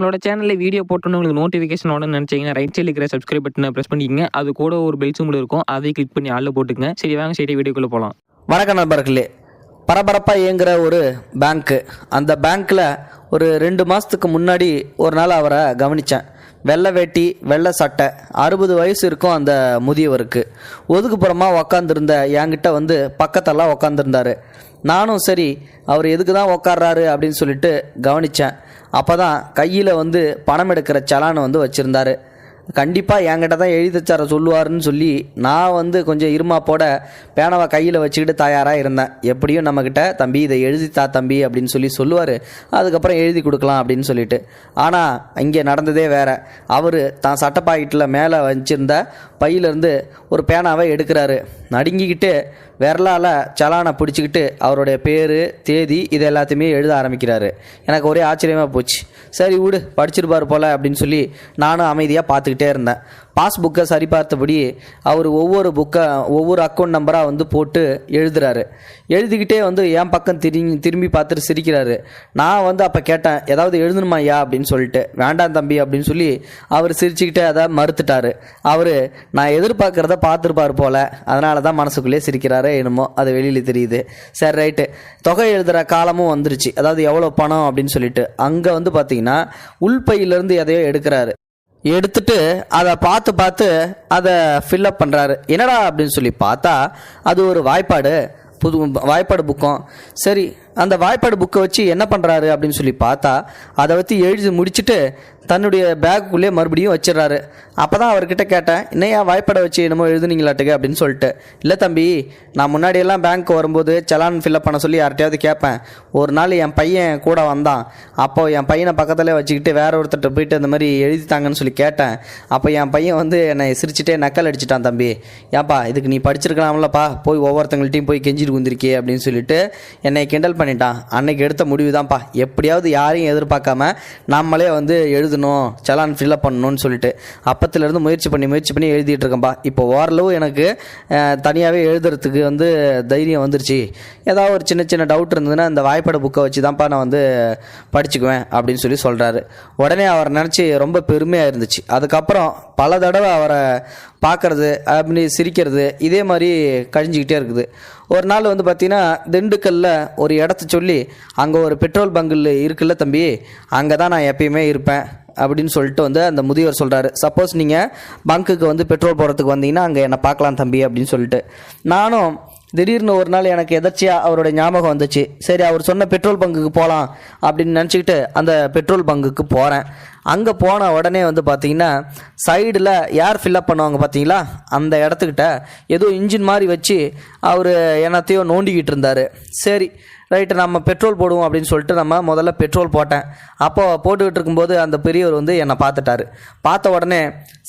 நம்மளோட சேனலில் வீடியோ போட்டோன்னு உங்களுக்கு நோட்டிஃபிகேஷன் உடனே நினச்சிங்கன்னா ரைட் சைடில் இருக்கிற சப்ஸ்கிரைப் பட்டனை ப்ரெஸ் பண்ணிக்கங்க. அது கூட ஒரு பெல் சிம்பிள் இருக்கும். அதை கிளிக் பண்ணி ஆளில் போட்டுக்கங்க. சரி வாங்க சரி வீடியோக்குள்ளே போகலாம் வணக்கம் நண்பர்களே. பரபரப்பாக இயங்குகிற ஒரு பேங்க்கு அந்த பேங்க்கில் ஒரு ரெண்டு மாதத்துக்கு முன்னாடி ஒரு நாள் அவரை கவனித்தேன் வெள்ளை வேட்டி வெள்ளை சட்டை. அறுபது வயசு இருக்கும் அந்த முதியவருக்கு. ஒதுக்குப்புறமாக உக்காந்துருந்த என்கிட்ட வந்து பக்கத்தெல்லாம் உக்காந்துருந்தார். நானும் சரி அவர் எதுக்கு தான் உக்காடுறாரு அப்படின்னு சொல்லிட்டு கவனித்தேன் அப்போ தான் கையில் வந்து பணம் எடுக்கிற சலான் வந்து வச்சுருந்தாரு. கண்டிப்பாக என்கிட்ட தான் எழுதிச்சார சொல்லுவார்னு சொல்லுவாருன்னு சொல்லி நான் வந்து கொஞ்சம் இருமாப்போட பேனாவை கையில் வச்சுக்கிட்டு தயாராக இருந்தேன். எப்படியும் நம்மக்கிட்ட தம்பி இதை எழுதித்தா தம்பி அப்படின்னு சொல்லி சொல்லுவார். அதுக்கப்புறம் எழுதி கொடுக்கலாம் அப்படின்னு சொல்லிட்டு. ஆனால் இங்கே நடந்ததே வேற. அவர் தான் சட்டை பாக்கெட்டில் மேலே வச்சிருந்த பையிலேருந்து ஒரு பேனாவை எடுக்கிறாரு. நடுங்கிக்கிட்டு விரலால் சலானை பிடிச்சிக்கிட்டு அவருடைய பேர் தேதி இது எல்லாத்தையுமே எழுத ஆரம்பிக்கிறாரு. எனக்கு ஒரே ஆச்சரியமாக போச்சு. சரி விடு படிச்சிருப்பார் போல் அப்படின்னு சொல்லி நானும் அமைதியாக பார்த்துக்கிட்டேன் இருந்தேன். பாஸ்புக்கை சரிபார்த்தபடி அவர் ஒவ்வொரு புக்கை ஒவ்வொரு அக்கௌண்ட் நம்பராக வந்து போட்டு எழுதுறாரு. எழுதிக்கிட்டே வந்து என் பக்கம் திரும்பி திரும்பி பார்த்துட்டு சிரிக்கிறாரு. நான் வந்து அப்போ கேட்டேன் ஏதாவது எழுதணுமா ஐயா? அப்படின்னு சொல்லிட்டு. வேண்டாம் தம்பி அப்படின்னு சொல்லி அவர் சிரிச்சுக்கிட்டே அதை மறுத்துட்டார். அவர் நான் எதிர்பார்க்குறத பார்த்துருப்பார் போல். அதனால தான் மனசுக்குள்ளேயே சிரிக்கிறாரு என்னமோ அது வெளியில் தெரியுது. சரி ரைட்டு. தொகை எழுதுகிற காலமும் வந்துருச்சு. அதாவது எவ்வளோ பணம்? அப்படின்னு சொல்லிட்டு. அங்கே வந்து பார்த்தீங்கன்னா உள்பையிலேருந்து எதையோ எடுக்கிறாரு. எடுத்துட்டு அதை பார்த்து பார்த்து அதை ஃபில்லப் பண்ணுறாரு என்னடா அப்படின்னு சொல்லி பார்த்தா அது ஒரு வாய்ப்பாடு புது வாய்ப்பாடு புக்கம். சரி அந்த வாய்ப்பாடு புக்கை வச்சு என்ன பண்ணுறாரு அப்படின்னு சொல்லி பார்த்தா அதை வச்சு எழுதி முடிச்சுட்டு தன்னுடைய பேக்குக்குள்ளேயே மறுபடியும் வச்சிடுறாரு. அப்போ தான் அவர்கிட்ட கேட்டேன் என்னையா வாய்ப்பாடை வச்சு என்னமோ எழுதுனீங்களாட்டுக்கு? அப்படின்னு சொல்லிட்டு இல்லை தம்பி நான் முன்னாடியெல்லாம் பேங்க் வரும்போது செலான் ஃபில்அப் பண்ண சொல்லி யார்கிட்டயாவது கேட்பேன். ஒரு நாள் என் பையன் கூட வந்தான். அப்போ என் பையனை பக்கத்தில் வச்சுக்கிட்டு வேற ஒருத்தர்கிட்ட போயிட்டு அந்த மாதிரி எழுதித்தாங்கன்னு சொல்லி கேட்டேன். அப்போ என் பையன் வந்து என்னை சிரிச்சிட்டே நக்கல் அடிச்சிட்டான் தம்பி. ஏப்பா இதுக்கு நீ படிச்சிருக்கலாம்லப்பா. போய் ஒவ்வொருத்தங்கள்ட்டையும் போய் கெஞ்சிட்டு குந்திருக்கே அப்படின்னு சொல்லிட்டு என்னை கிண்டல் பண்ணிட்டான். அன்னைக்கு எடுத்த முடிவு தான்ப்பா எப்படியாவது யாரையும் எதிர்பார்க்காம நம்மளே வந்து எழுதணும் சலான் ஃபில்லப் பண்ணணும்னு சொல்லிட்டு அப்பத்துலேருந்து முயற்சி பண்ணி முயற்சி பண்ணி எழுதிட்டு இருக்கேன்ப்பா. இப்போ ஓரளவு எனக்கு தனியாகவே எழுதுறதுக்கு வந்து தைரியம் வந்துருச்சு. ஏதாவது ஒரு சின்ன சின்ன டவுட் இருந்ததுன்னா இந்த வாய்ப்பாடு புக்கை வச்சு தான்ப்பா நான் வந்து படிச்சுக்குவேன் அப்படின்னு சொல்லி சொல்கிறாரு உடனே அவர் நினச்சி ரொம்ப பெருமையாக இருந்துச்சு. அதுக்கப்புறம் பல தடவை அவரை பார்க்குறது அப்படி சிரிக்கிறது இதே மாதிரி கழிஞ்சிக்கிட்டே இருக்குது. ஒரு நாள் வந்து பார்த்தீங்கன்னா திண்டுக்கல்ல ஒரு இடத்த சொல்லி அங்கே ஒரு பெட்ரோல் பங்கில் இருக்குல்ல தம்பி அங்கே தான் நான் எப்பயுமே இருப்பேன் அப்படின்னு சொல்லிட்டு வந்து அந்த முதியவர் சொல்கிறாரு சப்போஸ் நீங்கள் பங்குக்கு வந்து பெட்ரோல் போடுறதுக்கு வந்தீங்கன்னா அங்கே என்னை பார்க்கலாம் தம்பி அப்படின்னு சொல்லிட்டு. நானும் திடீர்னு ஒரு நாள் எனக்கு எதர்ச்சியாக அவரோட ஞாபகம் வந்துச்சு. சரி அவர் சொன்ன பெட்ரோல் பங்குக்கு போகலாம் அப்படின்னு நினச்சிக்கிட்டு அந்த பெட்ரோல் பங்குக்கு போகிறேன் அங்கே போன உடனே வந்து பார்த்தீங்கன்னா சைடில் ஏர் ஃபில்லப் பண்ணுவாங்க பார்த்தீங்களா அந்த இடத்துக்கிட்ட ஏதோ இன்ஜின் மாதிரி வச்சு அவர் என்னத்தையோ நோண்டிக்கிட்டு இருந்தார். சரி ரைட்டு நம்ம பெட்ரோல் போடுவோம் அப்படின்னு சொல்லிட்டு நம்ம முதல்ல பெட்ரோல் போட்டேன். அப்போ போட்டுக்கிட்டு இருக்கும்போது அந்த பெரியவர் வந்து என்னை பார்த்துட்டாரு. பார்த்த உடனே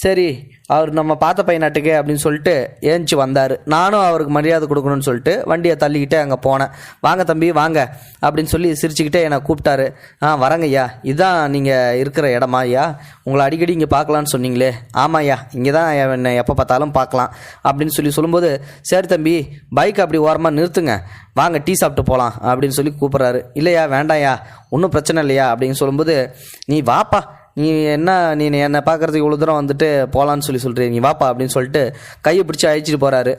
சரி அவர் நம்ம பார்த்த பையனாட்டுக்கு அப்படின்னு சொல்லிட்டு ஏஞ்சி வந்தார். நானும் அவருக்கு மரியாதை கொடுக்கணும்னு சொல்லிட்டு வண்டியை தள்ளிக்கிட்டே அங்கே போனேன். வாங்க தம்பி வாங்க அப்படின்னு சொல்லி சிரிச்சுக்கிட்டே என்னை கூப்பிட்டாரு. ஆ வரங்க ஐயா. இதுதான் நீங்கள் இருக்கிற இடமா ஐயா? உங்களை அடிக்கடி இங்கே பார்க்கலான்னு சொன்னீங்களே. ஆமாம் ஐயா. இங்கே தான் என்னை எப்போ பார்த்தாலும் பார்க்கலாம் அப்படின்னு சொல்லி சொல்லும்போது சரி தம்பி பைக் அப்படி ஓரமாக நிறுத்துங்க. வாங்க டீ சாப்பிட்டு போகலாம் அப்படின்னு சொல்லி கூப்பிட்றாரு. இல்லையா வேண்டாம்யா ஒன்றும் பிரச்சனை இல்லையா அப்படின்னு சொல்லும்போது நீ வாப்பா. நீ என்ன நீ என்னை பார்க்குறதுக்கு இவ்வளோ தூரம் வந்துட்டு போகலான்னு சொல்லி சொல்கிறீ நீ வாப்பா அப்படின்னு சொல்லிட்டு கையை பிடிச்சி அழைச்சிட்டு போகிறாரு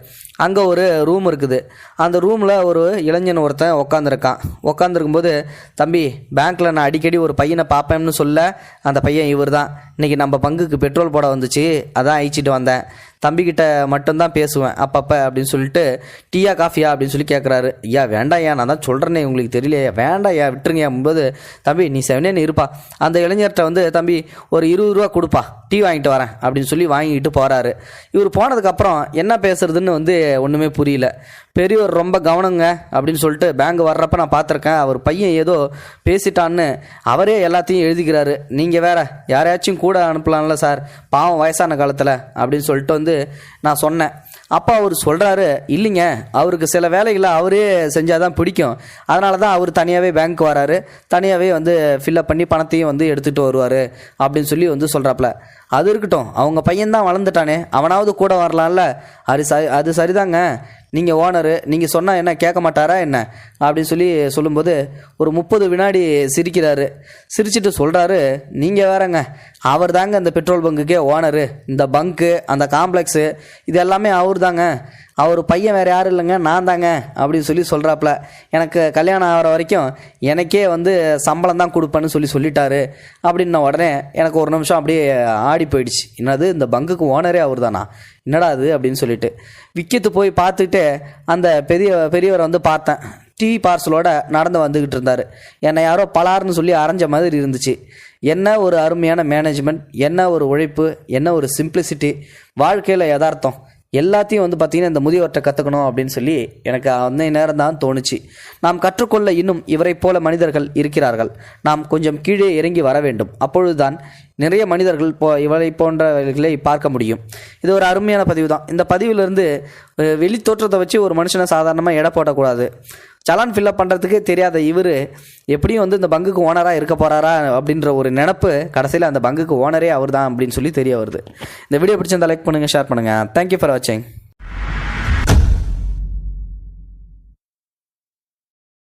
அங்கே ஒரு ரூம் இருக்குது. அந்த ரூமில் ஒரு இளைஞன் ஒருத்தன் உக்காந்துருக்கான். உக்காந்துருக்கும்போது தம்பி பேங்க்கில் நான் அடிக்கடி ஒரு பையனை பார்ப்பேன்னு சொல்ல அந்த பையன் இவர் தான் இன்றைக்கி நம்ம பங்குக்கு பெட்ரோல் போட வந்துச்சு. அதான் அழிச்சிட்டு வந்தேன். தம்பிக்கிட்ட மட்டும்தான் பேசுவேன். அப்பப்போ அப்படின்னு சொல்லிட்டு டீயா காஃபியா? அப்படின்னு சொல்லி கேட்குறாரு ஐயா வேண்டாம் ஐயா நான் தான் சொல்கிறேனே உங்களுக்கு தெரியலையா. வேண்டாம் ஐயா விட்டுருங்க போது தம்பி நீ செவனேன்னு இருப்பா அந்த இளைஞர்கிட்ட வந்து தம்பி ஒரு இருபது ரூபா கொடுப்பா டீ வாங்கிட்டு வரேன் அப்படின்னு சொல்லி வாங்கிட்டு போகிறாரு இவர் போனதுக்கப்புறம் என்ன பேசுறதுன்னு வந்து ஒன்றுமே புரியல. பெரியவர் ரொம்ப கவனங்க அப்படின்னு சொல்லிட்டு பேங்க் வர்றப்ப நான் பார்த்துருக்கேன். அவர் பையன் ஏதோ பேசிட்டான்னு அவரே எல்லாத்தையும் எழுதிக்கிறாரு. நீங்கள் வேற யாரையாச்சும் கூட அனுப்பலாம்ல சார் பாவம் வயசான காலத்தில் அப்படின்னு சொல்லிட்டு வந்து நான் சொன்னேன். அப்போ அவர் சொல்கிறாரு இல்லைங்க அவருக்கு சில வேலைகளை அவரே செஞ்சால் தான் பிடிக்கும். அதனால தான் அவர் தனியாகவே பேங்க் வராரு. தனியாகவே வந்து ஃபில்லப் பண்ணி பணத்தையும் வந்து எடுத்துகிட்டு வருவார் அப்படின்னு சொல்லி வந்து சொல்கிறாப்புல அது இருக்கட்டும் அவங்க பையன் தான் வளர்ந்துட்டானே. அவனாவது கூட வரலாம்ல. அது சரி அது சரிதாங்க. நீங்கள் ஓனரு நீங்கள் சொன்னால் என்ன கேட்க மாட்டாரா என்ன? அப்படின்னு சொல்லி சொல்லும்போது ஒரு முப்பது வினாடி சிரிக்கிறாரு. சிரிச்சிட்டு சொல்கிறாரு நீங்கள் வேறங்க அவர் தாங்க இந்த பெட்ரோல் பங்குக்கே ஓனரு இந்த பங்க்கு அந்த காம்ப்ளெக்ஸு இது எல்லாமே அவர் தாங்க அவர் பையன் வேறு யாரும் இல்லைங்க நான் தாங்க அப்படின்னு சொல்லி சொல்கிறாப்புல எனக்கு கல்யாணம் ஆகிற வரைக்கும் எனக்கே வந்து சம்பளம் தான் கொடுப்பேன்னு சொல்லி சொல்லிட்டாரு. அப்படின்ன உடனே எனக்கு ஒரு நிமிஷம் அப்படியே ஆடி போயிடுச்சு. என்னது இந்த பங்குக்கு ஓனரே அவர் தானா என்னடா அது அப்படின்னு சொல்லிட்டு. விக்கத்து போய் பார்த்துட்டு அந்த பெரிய பெரியவரை வந்து பார்த்தேன். டிவி பார்சலோட நடந்து வந்துக்கிட்டு இருந்தார். என்னை யாரோ பலார்னு சொல்லி அரைஞ்ச மாதிரி இருந்துச்சு. என்ன ஒரு அருமையான மேனேஜ்மெண்ட் என்ன ஒரு உழைப்பு என்ன ஒரு சிம்பிளிசிட்டி வாழ்க்கையில் யதார்த்தம். எல்லாத்தையும் வந்து பார்த்திங்கன்னா இந்த முதியவர்கிட்ட கற்றுக்கணும் அப்படின்னு சொல்லி எனக்கு அந்த நேரம் தான் தோணுச்சு. நாம் கற்றுக்கொள்ள இன்னும் இவரை போல மனிதர்கள் இருக்கிறார்கள். நாம் கொஞ்சம் கீழே இறங்கி வர வேண்டும். அப்பொழுதுதான் நிறைய மனிதர்கள் போ இவரை போன்றவர்களை பார்க்க முடியும். இது ஒரு அருமையான பதிவு தான் இந்த பதிவிலிருந்து வெளி தோற்றத்தை வச்சு ஒரு மனுஷனை சாதாரணமாக எடை போடக்கூடாது. சலான் ஃபில்லப் பண்ணுறதுக்கு தெரியாத இவர் எப்படியும் வந்து இந்த பங்குக்கு ஓனராக இருக்க போகிறாரா அப்படின்ற ஒரு நினப்பு கடைசியில் அந்த பங்குக்கு ஓனரே அவர் தான் அப்படின்னு சொல்லி தெரிய வருது. இந்த வீடியோ பிடிச்சிருந்தா லைக் பண்ணுங்கள் ஷேர் பண்ணுங்கள் தேங்க்யூ ஃபார் வாட்சிங்